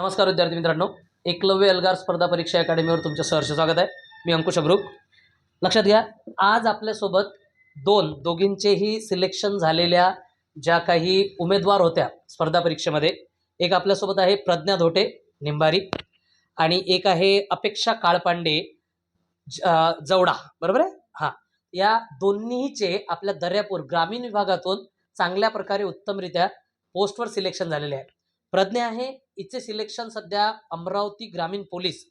नमस्कार विद्यार्थी मित्रांनो एकलव्य एल्गार स्पर्धा परीक्षा अकॅडमीवर तुमचं सहर्ष स्वागत आहे. मी अंकुश अब्रुक. लक्षात घ्या आज आपल्यासोबत दोन दोघींचेही सिलेक्शन झालेल्या ज्या काही उमेदवार होत्या स्पर्धा परीक्षेमध्ये एक आपल्यासोबत आहे प्रज्ञा धोटे निंबारी आणि एक आहे अपेक्षा काळपांडे ज- जवडा. बरोबर आहे? हां. या दोन्हीचे आपल्या दर्यापूर ग्रामीण विभागातून चांगल्या प्रकारे उत्तमरित्या पोस्टवर सिलेक्शन झालेले आहे प्रज्ञा आहे हिचे सिलेक्शन सध्या अमरावती ग्रामीण पोलीस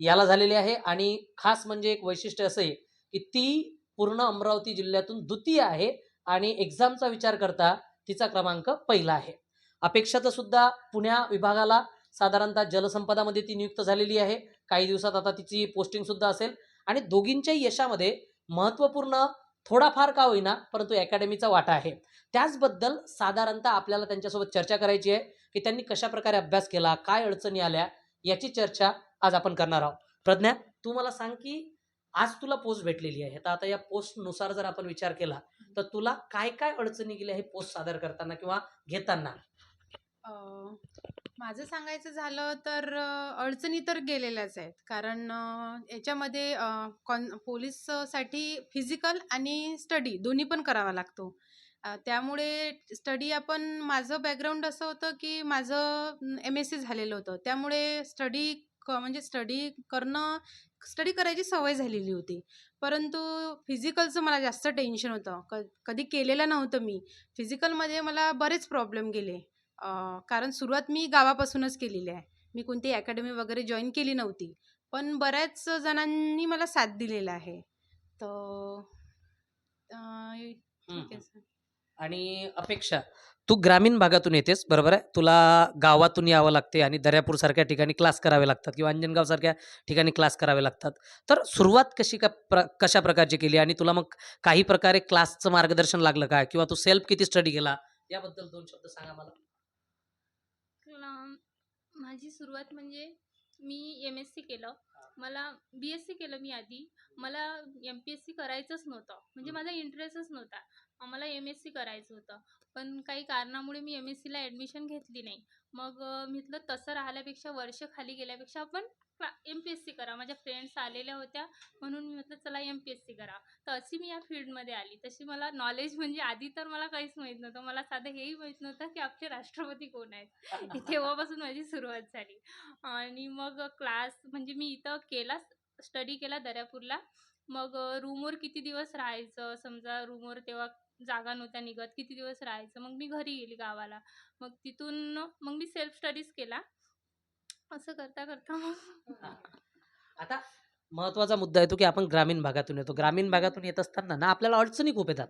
याला झालेले आहे. आणि खास म्हणजे एक वैशिष्ट्य असं आहे की ती पूर्ण अमरावती जिल्ह्यातून द्वितीय आहे आणि एक्झामचा विचार करता तिचा क्रमांक पहिला आहे. अपेक्षाचं सुद्धा पुण्या विभागाला साधारणतः जलसंपदामध्ये ती नियुक्त झालेली आहे. काही दिवसात आता तिची पोस्टिंग सुद्धा असेल. आणि दोघींच्याही यशामध्ये महत्त्वपूर्ण थोडाफार का होईना परंतु अकॅडमीचा वाटा आहे. त्याचबद्दल साधारणतः आपल्याला त्यांच्यासोबत चर्चा करायची आहे की त्यांनी कशा प्रकारे अभ्यास केला काय अडचणी आल्या याची चर्चा आज आपण करणार आहोत. प्रज्ञा तू मला सांग की आज तुला पोस्ट भेटलेली आहे. तर आता या पोस्टनुसार जर आपण विचार केला तर तुला काय काय अडचणी गेल्या हे पोस्ट सादर करताना किंवा घेताना? माझं सांगायचं झालं तर अडचणी तर गेलेल्याच आहेत. कारण याच्यामध्ये कॉन पोलीससाठी फिजिकल आणि स्टडी दोन्ही पण करावा लागतो. त्यामुळे स्टडी आपण माझं बॅकग्राऊंड असं होतं की माझं एम एस सी झालेलं होतं. त्यामुळे स्टडी क म्हणजे स्टडी करणं स्टडी करायची सवय झालेली होती. परंतु फिजिकलचं मला जास्त टेन्शन होतं. क कधी केलेलं नव्हतं मी. फिजिकलमध्ये मला बरेच प्रॉब्लेम गेले. कारण सुरुवात मी गावापासूनच केलेली आहे. मी कोणती अकॅडमी वगैरे जॉईन केली नव्हती पण बऱ्याच जणांनी मला साथ दिलेला आहे. तर ठीक आहे सर. आणि अपेक्षा तू ग्रामीण भागातून येतेस बरोबर आहे? तुला गावातून यावं लागते आणि दर्यापूरसारख्या ठिकाणी क्लास करावे लागतात किंवा अंजनगावसारख्या ठिकाणी क्लास करावे लागतात. तर सुरुवात कशी का प्र कशा प्रकारची केली आणि तुला मग काही प्रकारे क्लासचं मार्गदर्शन लागलं का? किंवा तू सेल्फ किती स्टडी केला? याबद्दल दोन शब्द सांगा मला क्ला- माझी सुरुवात म्हणजे मी एम एस सी केलं. मला बी एस सी केलं मी आधी. मला एम पी एस सी करायचंच नव्हतं. म्हणजे माझा इंटरेस्टच नव्हता. मला एम एस सी करायचं होतं. पण काही कारणामुळे मी एम एस सीला ॲडमिशन घेतली नाही. मग म्हटलं तसं राहिल्यापेक्षा वर्ष खाली गेल्यापेक्षा आपण एम पी एस सी करा. माझ्या फ्रेंड्स आलेल्या होत्या. म्हणून मी म्हटलं चला एम पी एस सी करा. तर अशी मी या फील्डमध्ये आली. तशी मला नॉलेज म्हणजे आधी तर मला काहीच माहीत नव्हतं. मला साधं हेही माहीत नव्हतं की आपले राष्ट्रपती कोण आहेत. तेव्हापासून माझी सुरुवात झाली. आणि मग क्लास म्हणजे मी इथं केला स्टडी केला दर्यापूरला. मग रूमवर किती दिवस राहायचं? समजा रूमवर तेव्हा जागा नव्हत्या निघत. किती दिवस राहायचं? मग मी घरी गेली गावाला. मग तिथून मग मी सेल्फ स्टडीज केला. असं करता करता मग. आता महत्त्वाचा मुद्दा येतो की आपण ग्रामीण भागातून येतो. ग्रामीण भागातून येत असताना ना आपल्याला अडचणी खूप येतात.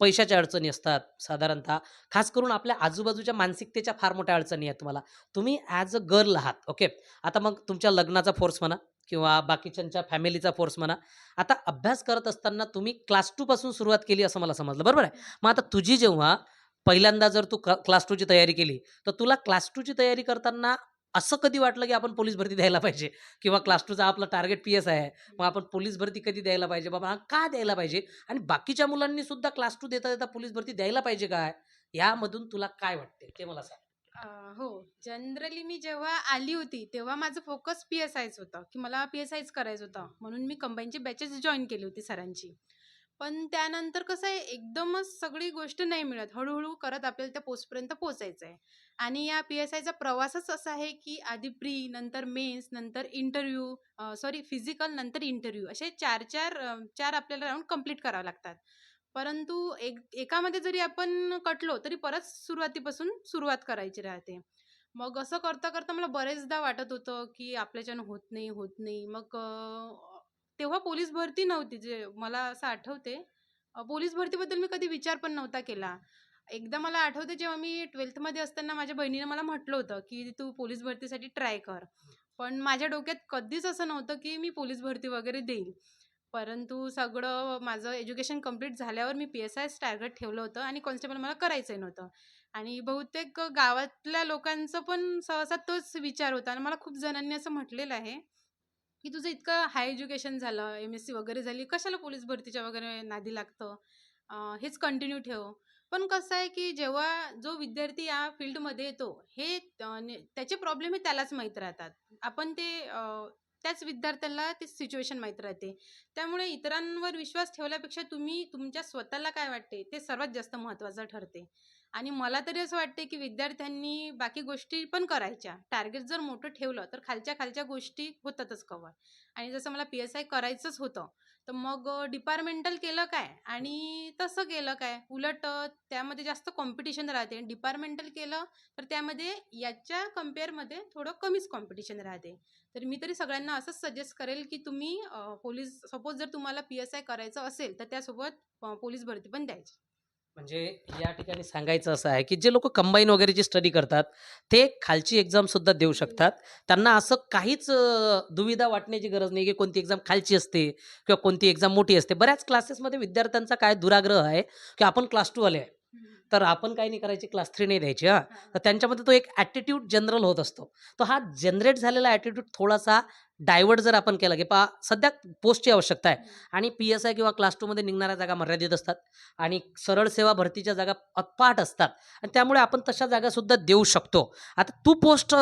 पैशाच्या अडचणी असतात साधारणतः. खास करून आपल्या आजूबाजूच्या मानसिकतेच्या फार मोठ्या अडचणी आहेत तुम्हाला. तुम्ही ॲज अ गर्ल आहात ओके आता मग तुमच्या लग्नाचा फोर्स म्हणा किंवा बाकीच्यांच्या फॅमिलीचा फोर्स म्हणा. आता अभ्यास करत असताना तुम्ही क्लास टूपासून सुरुवात केली असं मला समजलं. बरोबर आहे? मग आता तुझी जेव्हा पहिल्यांदा जर तू क्लास टूची तयारी केली तर तुला क्लास टूची तयारी करताना असं कधी वाटलं की आपण पोलीस भरती द्यायला पाहिजे? किंवा क्लास टूचा आपला टार्गेट पी एस आहे मग आपण पोलीस भरती कधी द्यायला पाहिजे? बाबा हा का द्यायला पाहिजे? आणि बाकीच्या मुलांनी सुद्धा क्लास टू देता देता पोलीस भरती द्यायला पाहिजे काय यामधून तुला काय वाटते? ते मला सांग. अ, हो. जनरली मी जेव्हा आली होती तेव्हा माझं फोकस पी एस आयच होतं की मला पी एस आयच करायचं होतं. म्हणून मी कंबाईनची बॅचेस जॉईन केली होती सरांची. पण त्यानंतर कसं आहे एकदमच सगळी गोष्ट नाही मिळत. हळूहळू करत आपल्याला त्या पोस्टपर्यंत पोचायचं आहे. आणि या पी एस आयचा प्रवासच असा आहे की आधी प्री नंतर मेन्स नंतर इंटरव्ह्यू सॉरी फिजिकल नंतर इंटरव्ह्यू असे चार चार चार आपल्याला राऊंड कंप्लीट करावे लागतात. परंतु एक एकामध्ये जरी आपण कटलो तरी परत सुरुवातीपासून सुरुवात करायची राहते. मग असं करता करता मला बरेचदा वाटत होतं की आपल्याच्यानं होत नाही होत नाही. मग तेव्हा पोलीस भरती नव्हती जे मला असं आठवते. पोलीस भरतीबद्दल मी कधी विचार पण नव्हता केला. एकदा मला आठवते जेव्हा मी ट्वेल्थमध्ये असताना माझ्या बहिणीनं मला म्हटलं होतं की तू पोलीस भरतीसाठी ट्राय कर. पण माझ्या डोक्यात कधीच असं नव्हतं की मी पोलीस भरती वगैरे देईल. परंतु सगळं माझं एज्युकेशन कंप्लीट झाल्यावर मी पी एस आयच टार्गेट ठेवलं होतं आणि कॉन्स्टेबल मला करायचंही नव्हतं. आणि बहुतेक गावातल्या लोकांचं पण सहसा तोच विचार होता आणि मला खूप जणांनी असं म्हटलेलं आहे. की तुझं इतकं हाय एज्युकेशन झालं एम एस सी वगैरे झाली कशाला पोलीस भरतीच्या वगैरे नादी लागतं अं, हेच कंटिन्यू ठेव पण कसं आहे, की जेव्हा जो विद्यार्थी या फील्डमध्ये येतो, हे ने त्याचे प्रॉब्लेम हे त्यालाच माहीत राहतात. आपण ते त्याच विद्यार्थ्याला ते सिच्युएशन माहीत राहते. त्यामुळे इतरांवर विश्वास ठेवल्यापेक्षा तुम्ही तुमच्या स्वतःला काय वाटते, ते सर्वात जास्त महत्त्वाचं ठरते. आणि मला तरी असं वाटते, की विद्यार्थ्यांनी बाकी गोष्टी पण करायच्या. टार्गेट जर मोठं ठेवलं, तर खालच्या-खालच्या गोष्टी होतातच कव्हर. आणि जसं मला पी-एस-आय करायचंच होतं, तर मग डिपार्टमेंटल केलं काय आणि तसं केलं काय. उलट त्यामध्ये जास्त कॉम्पिटिशन राहते. डिपार्टमेंटल केलं, तर त्यामध्ये याच्या कम्पेअरमध्ये थोडं कमीच कॉम्पिटिशन राहते. तर मी तरी सगळ्यांना असंच सजेस्ट करेल, की तुम्ही पोलीस सपोज जर तुम्हाला पी-एस-आय करायचं असेल, तर त्यासोबत पोलीस भरती पण द्यायची. म्हणजे या ठिकाणी सांगायचं असं आहे, की जे लोक कंबाईन वगैरेची स्टडी करतात, ते खालची एक्झामसुद्धा देऊ शकतात. त्यांना असं काहीच दुविधा वाटण्याची गरज नाही, की कोणती एक्झाम खालची असते किंवा कोणती एक्झाम मोठी असते. बऱ्याच क्लासेसमध्ये विद्यार्थ्यांचा काय दुराग्रह आहे, की आपण क्लास टूवाले आहे. तर आपण काही नाही करायची, क्लास 3 नाही द्यायची हां. तर त्यांच्यामध्ये तो एक ॲटिट्यूड जनरल होत असतो. तर हा जनरेट झालेला ॲटिट्यूड थोडासा डायव्हर्ट जर आपण केला, की पहा सध्या पोस्टची आवश्यकता आहे आणि पी-एस-आय किंवा क्लास 2 मध्ये निघणाऱ्या जागा मर्यादित असतात आणि सरळ सेवा भरतीच्या जागा अफाट असतात आणि त्यामुळे आपण तशा जागासुद्धा देऊ शकतो. आता तू पोस्ट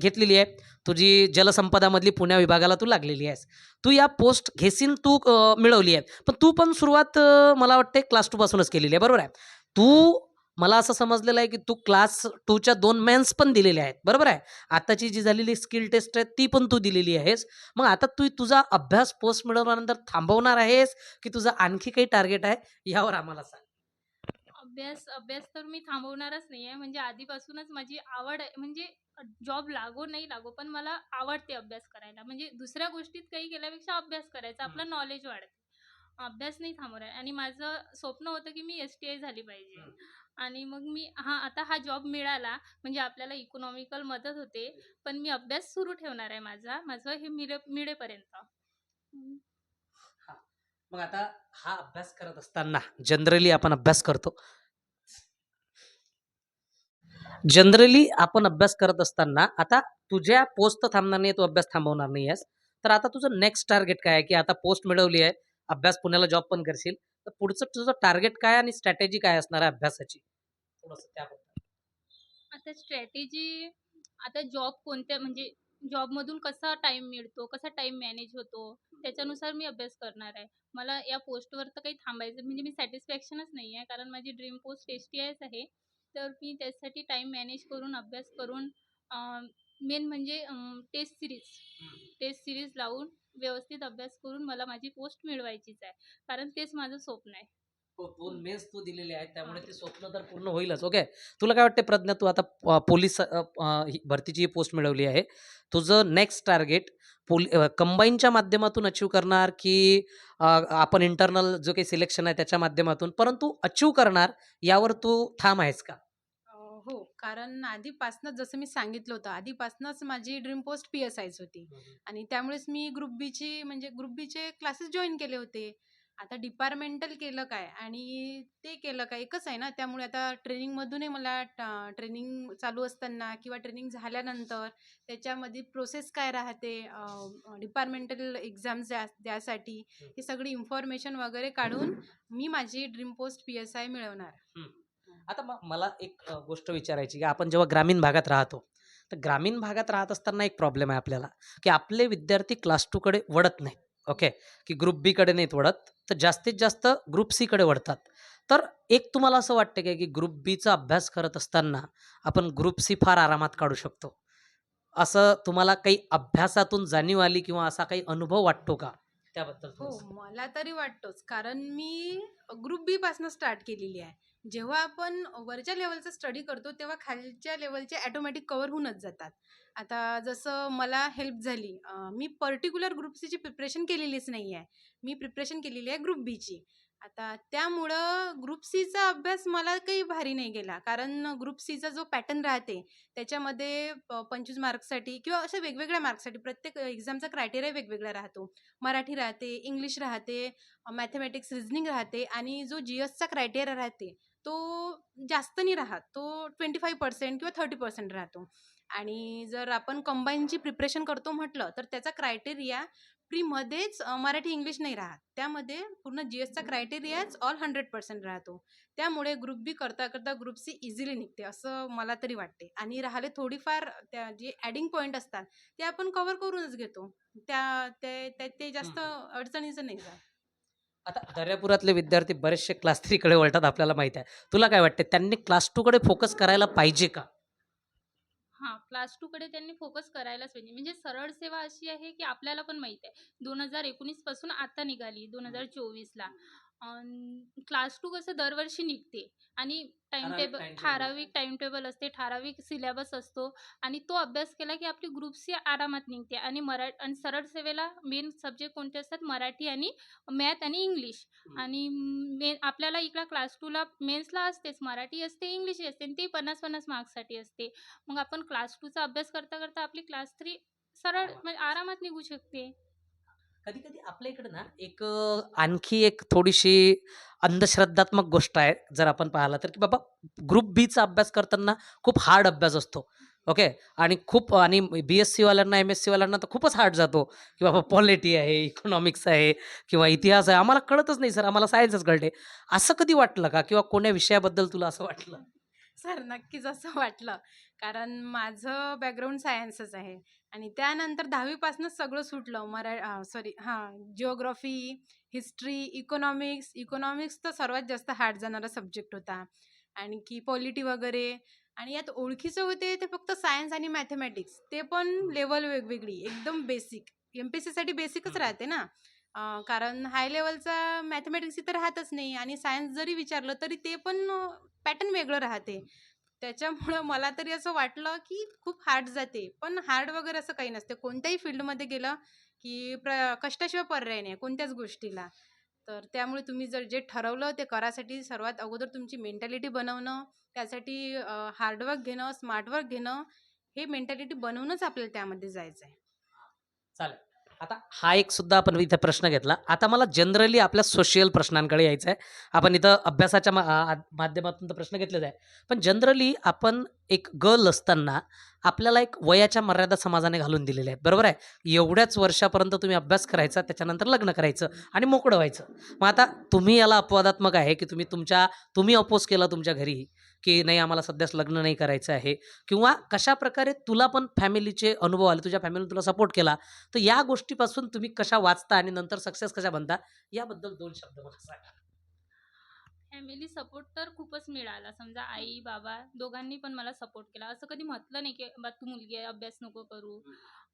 घेतलेली आहे. तुझी जलसंपदामधली पुणे विभागाला तू लागलेली आहेस. तू या पोस्ट घेसील तू मिळवली आहे. पण तू पण सुरुवात मला वाटते क्लास 2 पासूनच केलेली आहे. बरोबर आहे? तू मला असं समजलेलं आहे, की तू क्लास 2च्या 2 मेन्स पण दिलेल्या आहेत. बरोबर आहे? आताची जी झालेली स्किल टेस्ट आहे, ती पण तू दिलेली आहेस. मग आता तू तुझा अभ्यास पोस्ट मिळवल्यानंतर थांबवणार आहेस, की तुझं आणखी काही टार्गेट आहे? यावर आम्हाला सांग. अभ्यास अभ्यास तर मी थांबवणारच नाहीये. म्हणजे आधीपासूनच माझी आवड आहे. म्हणजे जॉब लागो नाही लागो, पण मला आवडते अभ्यास करायला. म्हणजे दुसऱ्या गोष्टीत काही केल्यापेक्षा अभ्यास करायचा. आपलं नॉलेज वाढते. अभ्यास नाही थांबवणार आणि माझं स्वप्न होतं, की मी एस-टी-आय झाली पाहिजे. आणि मग मी हां, आता हा जॉब मिळाला म्हणजे आपल्याला इकॉनॉमिकल मदत होते. पण मी अभ्यास सुरू ठेवणार आहे माझा. माझं हे मिळे मिळेपर्यंत. मग आता हा अभ्यास करत असताना जनरली आपण अभ्यास करतो. जनरली आपण अभ्यास करत असताना आता तुझ्या पोस्ट तर थांबणार नाही, तू अभ्यास थांबवणार नाही आहेस. तर आता तुझं नेक्स्ट टार्गेट काय आहे, की आता पोस्ट मिळवली आहे, अभ्यास पुण्याला जॉब पण करशील. तर पुढचं तुझं टार्गेट काय आणि स्ट्रॅटेजी काय असणार आहे अभ्यासाची? त्याबद्दल. आता स्ट्रॅटेजी आता जॉब कोणत्या म्हणजे जॉबमधून कसा टाईम मिळतो, कसा टाईम मॅनेज होतो, त्याच्यानुसार मी अभ्यास करणार आहे. मला या पोस्टवर तर काही थांबायचं म्हणजे मी सॅटिस्फॅक्शनच नाही आहे. कारण माझी ड्रीम पोस्ट एस-टी-आयच आहे. तर मी त्यासाठी टाईम मॅनेज करून, अभ्यास करून मेन म्हणजे टेस्ट सीरीज टेस्ट सीरीज लावून व्यवस्थित अभ्यास करून मला माझी पोस्ट मिळवायचीच आहे. कारण तेच माझं स्वप्न आहे. हो, 2 मेन्स तू दिलेले आहेत. त्यामुळे ते स्वप्न तर पूर्ण होईलच. ओके. तुला काय वाटते प्रज्ञा, तू आता पोलीस भरतीची पोस्ट मिळवली आहे. तुझं नेक्स्ट टार्गेट पोल कंबाईनच्या माध्यमातून अचीव्ह करणार, की आपण इंटरनल जो काही सिलेक्शन आहे त्याच्या माध्यमातून, परंतु अचीव्ह करणार यावर तू ठाम आहेस का? हो. कारण आधीपासनंच जसं मी सांगितलं होतं, आधीपासनंच माझी ड्रीम पोस्ट पी-एस-आयच होती. आणि त्यामुळेच मी ग्रुप बीची म्हणजे ग्रुप बीचे क्लासेस जॉइन केले होते. आता डिपार्टमेंटल केलं काय आणि ते केलं काय एकच आहे ना. त्यामुळे आता ट्रेनिंगमधूनही मला ट्रेनिंग चालू असताना किंवा ट्रेनिंग झाल्यानंतर त्याच्यामध्ये प्रोसेस काय राहते डिपार्टमेंटल एक्झाम्स द्या द्यासाठी हं. सगळी इन्फॉर्मेशन वगैरे काढून मी माझी ड्रीम पोस्ट पी-एस-आय मिळवणार. आता मग मला एक गोष्ट विचारायची, की आपण जेव्हा ग्रामीण भागात राहतो, तर ग्रामीण भागात राहत असताना एक प्रॉब्लेम आहे आपल्याला, की आपले विद्यार्थी क्लास टूकडे वळत नाहीत. ओके. की ग्रुप बी कडे नाहीत वळत. तर जास्तीत जास्त ग्रुप सी कडे वळतात. तर एक तुम्हाला असं वाटतं का, की ग्रुप बीचा अभ्यास करत असताना आपण ग्रुप सी फार आरामात काढू शकतो? असं तुम्हाला काही अभ्यासातून जाणीव आली किंवा असा काही अनुभव वाटतो का? त्याबद्दल हो, थोडंसं. मला तरी वाटतोच. कारण मी ग्रुप बी पासनं स्टार्ट केलेली आहे. जेव्हा आपण वरच्या लेव्हलचा स्टडी करतो, तेव्हा खालच्या लेव्हलचे ऑटोमॅटिक कव्हर होऊनच जातात. आता जसं मला हेल्प झाली अ, मी पर्टिक्युलर ग्रुप सीची प्रिपरेशन केलेलीच नाही आहे. मी प्रिपरेशन केलेली आहे ग्रुप बीची. आता त्यामुळं ग्रुप सीचा अभ्यास मला काही भारी नाही गेला. कारण ग्रुप सीचा जो पॅटर्न राहते, त्याच्यामध्ये प 25 मार्क्ससाठी किंवा अशा वेगवेगळ्या मार्क्ससाठी प्रत्येक एक्झामचा क्रायटेरिया वेगवेगळा राहतो. मराठी राहते, इंग्लिश राहते, मॅथेमॅटिक्स, रिझनिंग राहते आणि जो जी-एसचा क्रायटेरिया राहते, तो जास्त नाही राहत. तो 25% किंवा 30% राहतो. आणि जर आपण कंबाईनची प्रिपरेशन करतो म्हटलं, तर त्याचा क्रायटेरिया प्रीमध्येच मराठी इंग्लिश नाही राहत. त्यामध्ये पूर्ण जी एसचा क्रायटेरियाच ऑल हंड्रेड पर्सेंट राहतो. त्यामुळे ग्रुप बी करता करता ग्रुप सी इझिली निघते असं मला तरी वाटते. आणि राहिले थोडीफार त्या जे ॲडिंग पॉईंट असतात ते आपण कव्हर करूनच घेतो. त्या ते ते- ते जास्त अडचणीचं नाही जात. आता दर्यापुरातले विद्यार्थी बरेचसे क्लास थ्रीकडे वळतात आपल्याला माहिती आहे. तुला काय वाटते त्यांनी क्लास टूकडे फोकस करायला पाहिजे का? हां क्लास टूकडे त्यांनी फोकस करायलाच पाहिजे. म्हणजे सरळ सेवा अशी आहे की आपल्याला पण माहीत आहे. दोन हजार एकोणीसपासून आता निघाली दोन हजार चोवीसला क्लास टू कसं दरवर्षी निघते आणि टाइम ठराविक टेबल timetable ठराविक टेबल असते ठराविक सिलेबस असतो आणि तो अभ्यास केला की आपली ग्रुप सी आरामात निघते आणि मरा आणि सरळ सेवेला मेन सब्जेक्ट कोणते असतात मराठी आणि मॅथ आणि इंग्लिश. आणि मे आपल्याला इकडं क्लास टूला मेन्सला असतेच मराठी असते इंग्लिशही असते आणि ते पन्नास पन्नास मार्क्ससाठी असते मग आपण क्लास टूचा अभ्यास करता करता आपली क्लास थ्री सरळ आरामात. म्हणजे आरामात निघू शकते कधी कधी आपल्या इकडे ना एक अ, आणखी एक थोडीशी अंधश्रद्धात्मक गोष्ट आहे जर आपण पाहिला तर की बाबा ग्रुप बीचा अभ्यास करताना खूप हार्ड अभ्यास असतो. ओके? आणि खूप आणि बी एस सीवाल्यांना एम एस सीवाल्यांना तर खूपच हार्ड जातो की बाबा पॉलिटी आहे इकॉनॉमिक्स आहे किंवा इतिहास आहे. आम्हाला कळतच नाही सर. आम्हाला सायन्सच कळते. असं कधी वाटलं का? किंवा कोण्या विषयाबद्दल तुला असं वाटलं? सर नक्कीच असं वाटलं. कारण माझं बॅकग्राऊंड सायन्सच आहे. आणि त्यानंतर दहावीपासूनच सगळं सुटलं. मरा सॉरी हां जिओग्राफी हिस्ट्री इकॉनॉमिक्स इकॉनॉमिक्स तर सर्वात जास्त हार्ड जाणारा सब्जेक्ट होता. आणखी पॉलिटी वगैरे. आणि यात ओळखीचं होते ते फक्त सायन्स आणि मॅथमॅटिक्स ते पण लेवल वेगवेगळी एकदम बेसिक एम पी एस सीसाठी बेसिकच राहते ना. कारण हाय लेवलचा मॅथमॅटिक्स इथं राहतच नाही. आणि सायन्स जरी विचारलं तरी ते पण पॅटर्न वेगळं राहते. त्याच्यामुळं मला तरी असं वाटलं की खूप हार्ड जाते. पण हार्ड वगैरे असं काही नसते. कोणत्याही फील्डमध्ये गेलं की प्र कष्टाशिवाय पर्याय नाही कोणत्याच गोष्टीला. तर त्यामुळे तुम्ही जर जे ठरवलं ते करायसाठी सर्वात अगोदर तुमची मेंटॅलिटी बनवणं त्यासाठी हार्डवर्क घेणं स्मार्टवर्क घेणं हे मेंटॅलिटी बनवूनच आपल्याला त्यामध्ये जायचं आहे चालेल. आता हा एक सुद्धा आपण इथे प्रश्न घेतला. आता मला जनरली आपल्या सोशियल प्रश्नांकडे यायचं आहे. आपण इथं अभ्यासाच्या मा- माध्यमातून तर प्रश्न घेतलेला आहे. पण जनरली आपण एक गर्ल असताना आपल्याला एक वयाच्या मर्यादा समाजाने घालून दिलेल्या आहेत. बरोबर आहे? एवढ्याच वर्षापर्यंत तुम्ही अभ्यास करायचा त्याच्यानंतर लग्न करायचं आणि मोकळं व्हायचं. मग आता तुम्ही याला अपवादात्मक आहे की तुम्ही तुमच्या तुम्ही अपोज केला तुमच्या घरी. की नाही आम्हाला सध्याच लग्न नाही करायचं आहे? किंवा कशा प्रकारे तुला पण फॅमिलीचे अनुभव आले तुझ्या फॅमिलीने तुला सपोर्ट केला तर या गोष्टीपासून तुम्ही कशा वाचता आणि नंतर सक्सेस कशा बनता? याबद्दल दोन शब्द मला सांगा. फॅमिली सपोर्ट तर खूपच मिळाला. समजा आई बाबा दोघांनी पण मला सपोर्ट केला. असं कधी म्हटलं नाही की बा तू मुलगी आहे अभ्यास नको करू.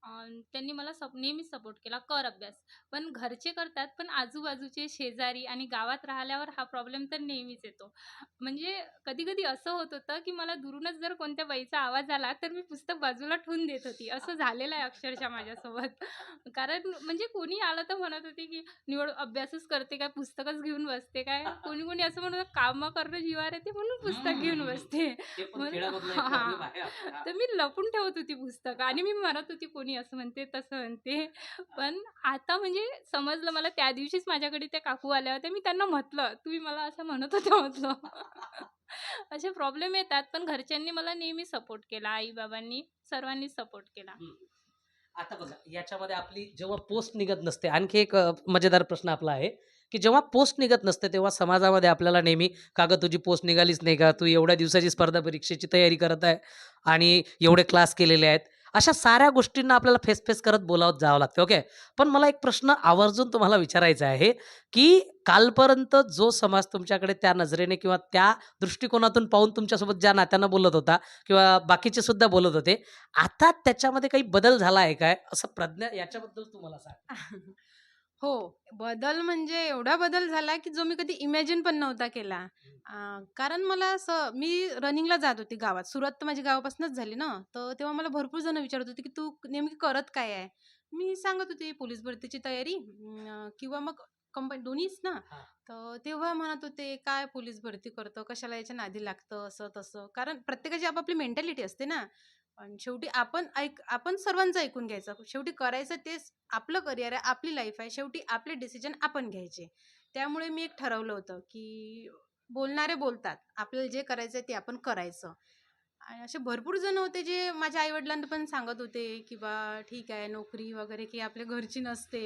त्यांनी मला सप नेहमीच सपोर्ट केला कर अभ्यास. पण घरचे करतात पण आजूबाजूचे शेजारी आणि गावात राहिल्यावर हा प्रॉब्लेम तर नेहमीच येतो. म्हणजे कधी कधी असं होत होतं की मला दुरूनच जर कोणत्या बाईचा आवाज आला तर मी पुस्तक बाजूला ठेवून देत होती. असं झालेलं आहे अक्षरशः माझ्यासोबत. कारण म्हणजे कोणी आलं तर म्हणत होते की निवड अभ्यासच करते काय? पुस्तकच घेऊन बसते काय? कोणी कोणी असं म्हणत कामं करणं जीवावर येते म्हणून पुस्तक घेऊन बसते. म्हणून- हा. तर मी लपून ठेवत होती पुस्तकं आणि मी म्हणत होती कोणी असं म्हणते तसं म्हणते. पण आता म्हणजे समजलं मला त्या दिवशीच माझ्याकडे त्या काकू आल्या होत्या. मी त्यांना म्हटलं तुम्ही मला असं म्हणत होते म्हटलं. असे प्रॉब्लेम येतात. पण घरच्यांनी मला नेहमी सपोर्ट केला आई बाबांनी सर्वांनी सपोर्ट केला. आता बघा याच्यामध्ये आपली जेव्हा पोस्ट निघत नसते आणखी एक मजेदार प्रश्न आपला आहे की जेव्हा पोस्ट निघत नसते तेव्हा समाजामध्ये आपल्याला नेहमी का गं तुझी पोस्ट निघालीच नाही का? तू एवढ्या दिवसाची स्पर्धा परीक्षेची तयारी करत आहे आणि एवढे क्लास केलेले आहेत. अशा साऱ्या गोष्टींना आपल्याला फेस फेस करत बोलावत जावं लागतं ओके? पण मला एक प्रश्न आवर्जून तुम्हाला विचारायचा आहे की कालपर्यंत जो समाज तुमच्याकडे त्या नजरेने किंवा त्या दृष्टिकोनातून पाहून तुमच्यासोबत ज्या नात्यानं बोलत होता किंवा बाकीचे सुद्धा बोलत होते आता त्याच्यामध्ये काही बदल झाला आहे काय? असं प्रज्ञा याच्याबद्दल तुम्हाला सांग. हो बदल म्हणजे एवढा बदल झाला की जो मी कधी इमॅजिन पण नव्हता केला. अं, कारण मला असं मी रनिंगला जात होती गावात. सुरुवात तर माझी गावापासूनच झाली ना. तर तेव्हा मला भरपूर जण विचारत होते की तू नेमकी करत काय आहे? मी सांगत होती पोलीस भरतीची तयारी अं, किंवा मग कंपनी दोन्हीच ना. हा. तर तेव्हा म्हणत होते काय पोलीस भरती करतं? कशाला याच्या नादी लागतं? असं तसं कारण प्रत्येकाची आपापली मेंटॅलिटी असते ना. पण शेवटी आपण ऐक आपण सर्वांचं ऐकून घ्यायचं शेवटी करायचं तेच आपलं करिअर आहे आपली लाईफ आहे शेवटी आपले डिसिजन आपण घ्यायचे त्यामुळे मी एक ठरवलं होतं की बोलणारे बोलतात आपल्याला जे करायचं आहे ते आपण करायचं आणि असे भरपूर जण होते जे माझ्या आई-वडिलांना पण सांगत होते, की बा ठीक आहे नोकरी वगैरे की आपल्या घरची नसते.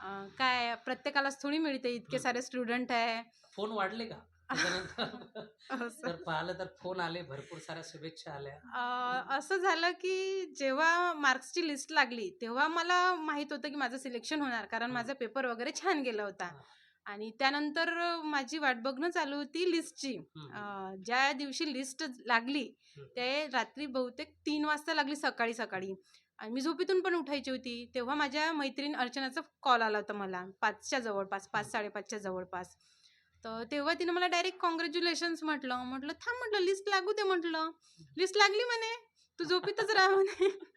काय प्रत्येकालाच थोडी मिळते इतके. सारे स्टुडंट आहे. फोन वाढले का? त्याच्यानंतर. तर पाहिलं तर फोन आले, भरपूर साऱ्या शुभेच्छा आल्या. अ, असं झालं की जेव्हा मार्क्सची लिस्ट लागली, तेव्हा मला माहीत होतं की माझं सिलेक्शन होणार कारण हं. माझा पेपर वगैरे छान गेला होता. हां. आणि त्यानंतर माझी वाट बघणं चालू होती लिस्टची. हं, अ. ज्या दिवशी लिस्ट लागली, हं. ते रात्री बहुतेक 3 वाजता लागली सकाळी-सकाळी. आणि मी झोपेतून पण उठायची होती. तेव्हा माझ्या मैत्रीण अर्चनाचा कॉल आला होता मला 5च्या जवळपास, 5-5:30च्या जवळपास. तर तेव्हा तिनं मला डायरेक्ट कॉंग्रॅच्युलेशन्स म्हटलं. म्हटलं, "थांब," म्हटलं, "लिस्ट लागू दे," म्हटलं. "लिस्ट लागली," म्हणे, "तू झोपेतच राहा," म्हणे.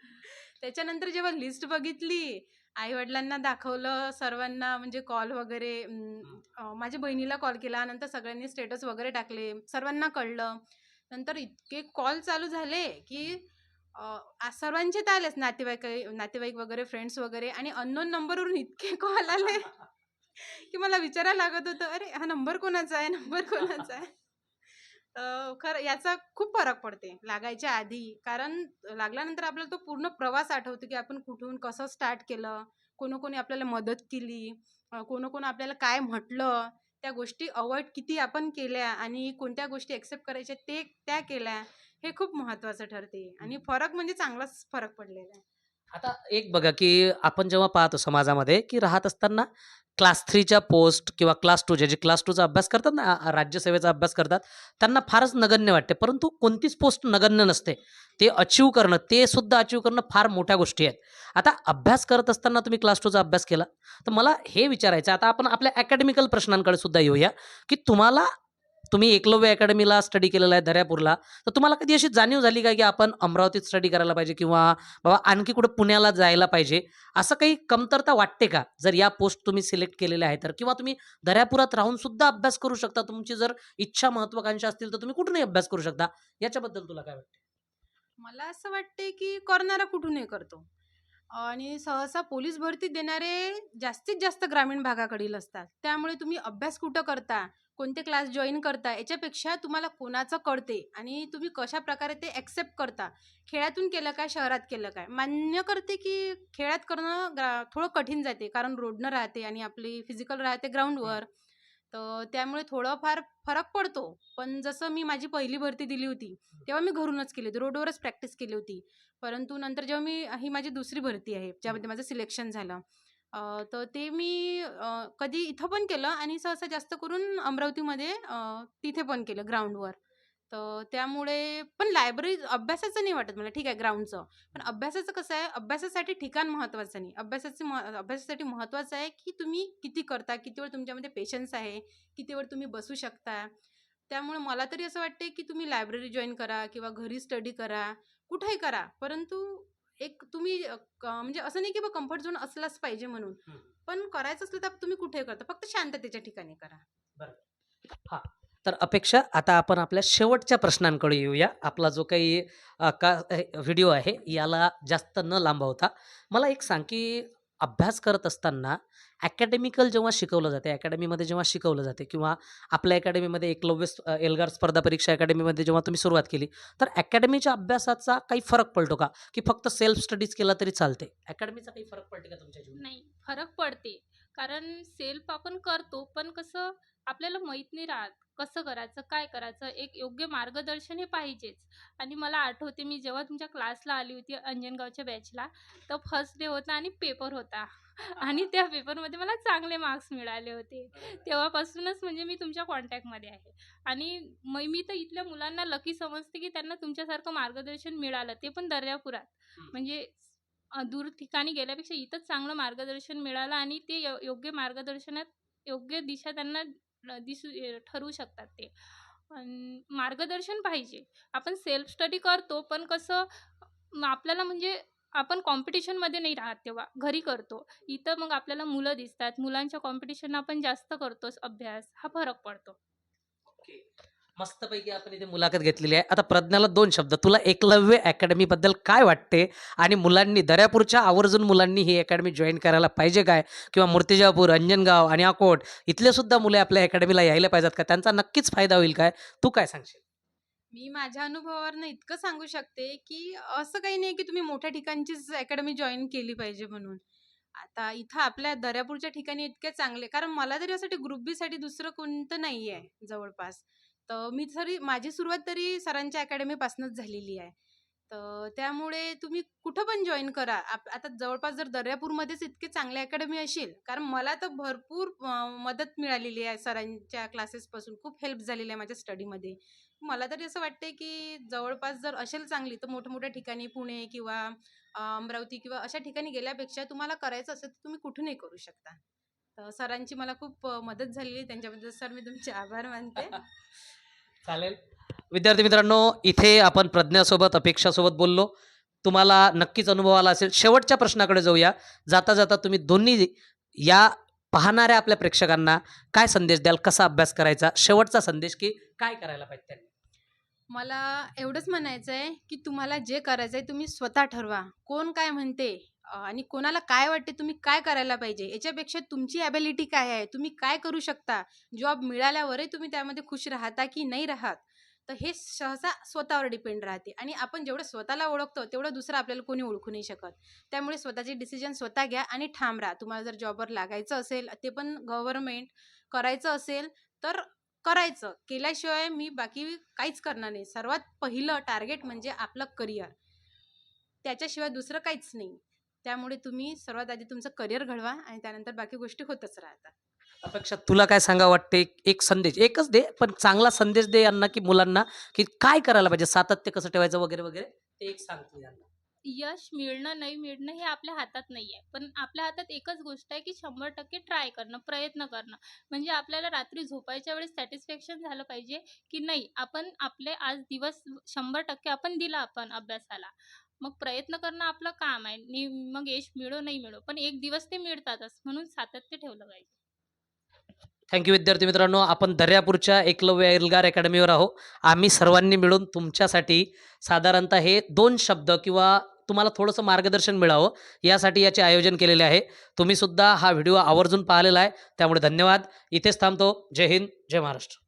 त्याच्यानंतर जेव्हा लिस्ट बघितली, आई-वडिलांना दाखवलं, सर्वांना म्हणजे कॉल वगैरे माझ्या बहिणीला कॉल केला. नंतर सगळ्यांनी स्टेटस वगैरे टाकले. सर्वांना कळलं. नंतर इतके कॉल चालू झाले की सर्वांचे तर आलेच नातेवाईक नातेवाईक वगैरे, फ्रेंड्स वगैरे आणि अननोन नंबरवरून इतके कॉल आले की मला विचारायला लागत होतं, "अरे हा नंबर कोणाचा आहे? नंबर कोणाचा आहे?" अ, खरं याचा खूप फरक पडते लागायच्या आधी. कारण लागल्यानंतर आपल्याला तो पूर्ण प्रवास आठवतो की आपण कुठून कसं स्टार्ट केलं, कोणी-कोणी आपल्याला मदत केली, अ, कोण-कोण आपल्याला काय म्हटलं, त्या गोष्टी अव्हॉइड किती आपण केल्या आणि कोणत्या गोष्टी एक्सेप्ट करायच्या ते त्या केल्या. हे खूप महत्त्वाचं ठरते आणि. फरक म्हणजे चांगलाच फरक पडलेला आहे. आता एक बघा की आपण जेव्हा पाहतो समाजामध्ये की राहत असताना क्लास थ्रीच्या पोस्ट किंवा क्लास टू जे क्लास टूचा अभ्यास करतात ना, राज्यसेवेचा अभ्यास करतात, त्यांना फारच नगण्य वाटते. परंतु कोणतीच पोस्ट नगण्य नसते. ते अचीव करणं, ते सुद्धा अचीव करणं फार मोठ्या गोष्टी आहेत. आता अभ्यास करत असताना तुम्ही क्लास टूचा अभ्यास केला. तर मला हे विचारायचं आहे, आता आपण आपल्या अकॅडमिकल प्रश्नांकडे सुद्धा येऊया, की तुम्हाला तुम्ही एकलव्य अकॅडमीला स्टडी केलेला आहे दर्यापूरला. तर तुम्हाला कधी अशी जाणीव झाली का, की आपण अमरावतीत स्टडी करायला पाहिजे किंवा बाबा आणखी कुठं पुण्याला जायला पाहिजे, असं काही कमतरता वाटते का? जर या पोस्ट तुम्ही सिलेक्ट केलेल्या आहेत तर? किंवा तुम्ही दर्यापुरात राहून सुद्धा अभ्यास करू शकता. तुमची जर इच्छा, महत्त्वाकांक्षा असतील तर तुम्ही कुठूनही अभ्यास करू शकता. याच्याबद्दल तुला काय वाटते? मला असं वाटते की करणारा कुठूनही करतो. आणि सहसा पोलीस भरती देणारे जास्तीत जास्त ग्रामीण भागाकडील असतात. त्यामुळे तुम्ही अभ्यास कुठं करता, कोणते क्लास जॉइन करता, याच्यापेक्षा तुम्हाला कोणाचं कळते आणि तुम्ही कशाप्रकारे ते एक्सेप्ट करता. खेड्यातून केलं काय, शहरात केलं काय. मान्य करते की खेड्यात करणं ग्रा थोडं कठीण जाते कारण रोडनं राहते आणि आपली फिजिकल राहते हं. ग्राउंडवर. तर त्यामुळे थोडंफार फरक पडतो. पण जसं मी माझी पहिली भरती दिली होती, हं. तेव्हा मी घरूनच केली होती. रोडवरच प्रॅक्टिस केली होती. परंतु नंतर जेव्हा मी ही माझी दुसरी भरती आहे, हं. ज्यामध्ये माझं सिलेक्शन झालं. अ, तर ते मी अ, कधी इथं पण केलं आणि सहसा जास्त करून अमरावतीमध्ये अ, तिथे पण केलं ग्राउंडवर. तर त्यामुळे पण लायब्ररी अभ्यासाचं नाही वाटत मला. ठीक आहे ग्राउंडचं. पण अभ्यासाचं कसं आहे, अभ्यासासाठी ठिकाण महत्त्वाचं नाही. अभ्यासाचं म अभ्यासासाठी महत्त्वाचं आहे की तुम्ही किती करता, किती वेळ तुमच्यामध्ये पेशन्स आहे, किती वेळ तुम्ही बसू शकता. त्यामुळे मला तरी असं वाटते की तुम्ही लायब्ररी जॉइन करा किंवा घरी स्टडी करा, कुठेही करा. परंतु एक तुम्ही म्हणजे असं नाही की बा कम्फर्ट झोन असलाच पाहिजे म्हणून. पण करायचं असलं तर तुम्ही कुठेही करता. फक्त शांततेच्या ठिकाणी करा. बरं. हां. तर अपेक्षा आता आपण आपल्या शेवटच्या प्रश्नांकडे येऊया. आपला जो काही का हे व्हिडिओ आहे याला जास्त न लांबवता मला एक सांग, की अभ्यास करत असताना अकॅडमिकल जेव्हा शिकवलं जाते, अकॅडमीमध्ये जेव्हा शिकवलं जाते किंवा आपल्या अकॅडमीमध्ये एकलव्य स अ, एल्गार स्पर्धा परीक्षा अकॅडमीमध्ये जेव्हा तुम्ही सुरुवात केली, तर अकॅडमीच्या अभ्यासाचा काही फरक पडतो का? की फक्त सेल्फ स्टडीज केला तरी चालते? अकॅडमीचा काही फरक पडते का तुमच्या जीवनात? नाही, फरक पडते. कारण सेल्फ आपण करतो, पण कसं आपल्याला माहीत नाही राहत. कसं करायचं, काय करायचं, एक योग्य मार्गदर्शन हे पाहिजेच. आणि मला आठवते मी जेव्हा तुमच्या क्लासला आली होती अंजनगावच्या बॅचला, तर फर्स्ट डे होता आणि पेपर होता. आणि त्या पेपरमध्ये मला चांगले मार्क्स मिळाले होते. तेव्हापासूनच म्हणजे मी तुमच्या कॉन्टॅक्टमध्ये आहे. आणि मग मी तर इथल्या मुलांना लकी समजते की त्यांना तुमच्यासारखं मार्गदर्शन मिळालं, ते पण दर्यापुरात. म्हणजे अ, दूर ठिकाणी गेल्यापेक्षा इथंच चांगलं मार्गदर्शन मिळालं आणि ते यो योग्य मार्गदर्शनात योग्य दिशा त्यांना अ, दिसू अ, ठरवू शकतात ते. अन् मार्गदर्शन पाहिजे. आपण सेल्फ स्टडी करतो, पण कसं आपल्याला म्हणजे आपण कॉम्पिटिशनमध्ये नाही राहत तेव्हा, घरी करतो. इथं मग आपल्याला मुलं दिसतात. मुलांच्या कॉम्पिटिशन आपण जास्त करतोच अभ्यास. हा फरक पडतो. ओके. मस्तपैकी आपण इथे मुलाखत घेतलेली आहे. आता प्रज्ञाला दोन शब्द. तुला एकलव्य अकॅडमीबद्दल काय वाटते? आणि मुलांनी दर्यापूरच्या आवर्जून मुलांनी ही अकॅडमी जॉईन करायला पाहिजे काय? किंवा मूर्तिजापूर, अंजनगाव आणि अकोट इथले सुद्धा मुले आपल्या अकॅडमीला यायला पाहिजेत का? त्यांचा नक्कीच फायदा होईल काय? तू काय सांगशील? मी माझ्या अनुभवावरनं इतकं सांगू शकते, की असं काही नाही की तुम्ही मोठ्या ठिकाणचीच अकॅडमी जॉईन केली पाहिजे म्हणून. आता इथं आपल्या दर्यापूरच्या ठिकाणी इतके चांगले कारण मला तरी यासाठी ग्रुप बीसाठी दुसरं कोणतं नाही आहे जवळपास. तर मी तरी माझी सुरुवात तरी सरांच्या अकॅडमीपासूनच झालेली आहे. तर त्यामुळे तुम्ही कुठं पण जॉईन करा. आप आता जवळपास जर दर्यापूरमध्येच इतके चांगले अकॅडमी असेल, कारण मला तर भरपूर मदत मिळालेली आहे सरांच्या क्लासेसपासून. खूप हेल्प झालेली आहे माझ्या स्टडीमध्ये. मला तरी असं वाटते की जवळपास जर असेल चांगली, तर मोठ्या-मोठ्या ठिकाणी पुणे किंवा अमरावती किंवा अशा ठिकाणी गेल्यापेक्षा तुम्हाला करायचं असेल, तर तुम्ही कुठूनही करू शकता. तर सरांची मला खूप मदत झालेली आहे. त्यांच्याबद्दल सर मी तुमचे आभार मानते. चालेल. विद्यार्थी मित्रांनो, इथे आपण प्रज्ञासोबत, अपेक्षासोबत बोललो. तुम्हाला नक्कीच अनुभव आला असेल. शेवटच्या प्रश्नाकडे जाऊया. जाता-जाता तुम्ही दोन्ही या पाहणाऱ्या आपल्या प्रेक्षकांना काय संदेश द्याल? कसा अभ्यास करायचा? शेवटचा संदेश, की काय करायला पाहिजे त्यांनी? मला एवढंच म्हणायचं आहे, की तुम्हाला जे करायचं आहे तुम्ही स्वतः ठरवा. कोण काय म्हणते अ, आणि कोणाला काय वाटते तुम्ही काय करायला पाहिजे, याच्यापेक्षा तुमची ॲबिलिटी काय आहे? तुम्ही काय करू शकता? जॉब मिळाल्यावरही तुम्ही त्यामध्ये खुश राहता की नाही राहत? तर हे सहसा स्वतःवर डिपेंड राहते आणि आपण जेवढं स्वतःला ओळखतो, तेवढं दुसरं आपल्याला कोणी ओळखू नाही शकत. त्यामुळे स्वतःचे डिसिजन स्वतः घ्या आणि ठाम राहा. तुम्हाला जर जॉबवर लागायचं असेल, ते पण गव्हर्नमेंट करायचं असेल, तर करायचं. केल्याशिवाय मी बाकी काहीच करणार नाही. सर्वात पहिलं टार्गेट म्हणजे आपलं करियर. त्याच्याशिवाय दुसरं काहीच नाही. त्यामुळे तुम्ही सर्वात आधी तुमचं करियर घडवा आणि त्यानंतर बाकी गोष्टी होतच राहतात. अपेक्षा तुला काय सांगावं वाटते? एक संदेश एकच दे, पण चांगला संदेश दे यांना, की मुलांना, की काय करायला पाहिजे? सातत्य कसं ठेवायचं वगैरे, वगैरे ते एक सांग तू यांना. यश मिळणं, नाही मिळणं हे आपल्या हातात नाहीये. पण आपल्या हातात एकच गोष्ट आहे, की 100% ट्राय करणं, प्रयत्न करणं. म्हणजे आपल्याला रात्री झोपायच्या वेळेस सॅटिस्फॅक्शन झालं पाहिजे, की नाही आपण आपले आज दिवस 100% आपण दिला आपण अभ्यासाला. मग प्रयत्न करणं आपलं काम आहे. मग यश मिळो, नाही मिळो, पण एक दिवस ते मिळतातच. म्हणून सातत्य ठेवलं पाहिजे. थँक्यू विद्यार्थी मित्रांनो. आपण दर्यापूरच्या एकलव्य एल्गार अकॅडमीवर आहोत. आम्ही सर्वांनी मिळून तुमच्यासाठी साधारणतः हे दोन शब्द किंवा तुम्हाला थोडंसं मार्गदर्शन मिळावं, यासाठी याचे आयोजन केलेले आहे. तुम्ही सुद्धा हा व्हिडिओ आवर्जून पाहिलेला आहे. त्यामुळे धन्यवाद. इथेच थांबतो. जय हिंद, जय महाराष्ट्र.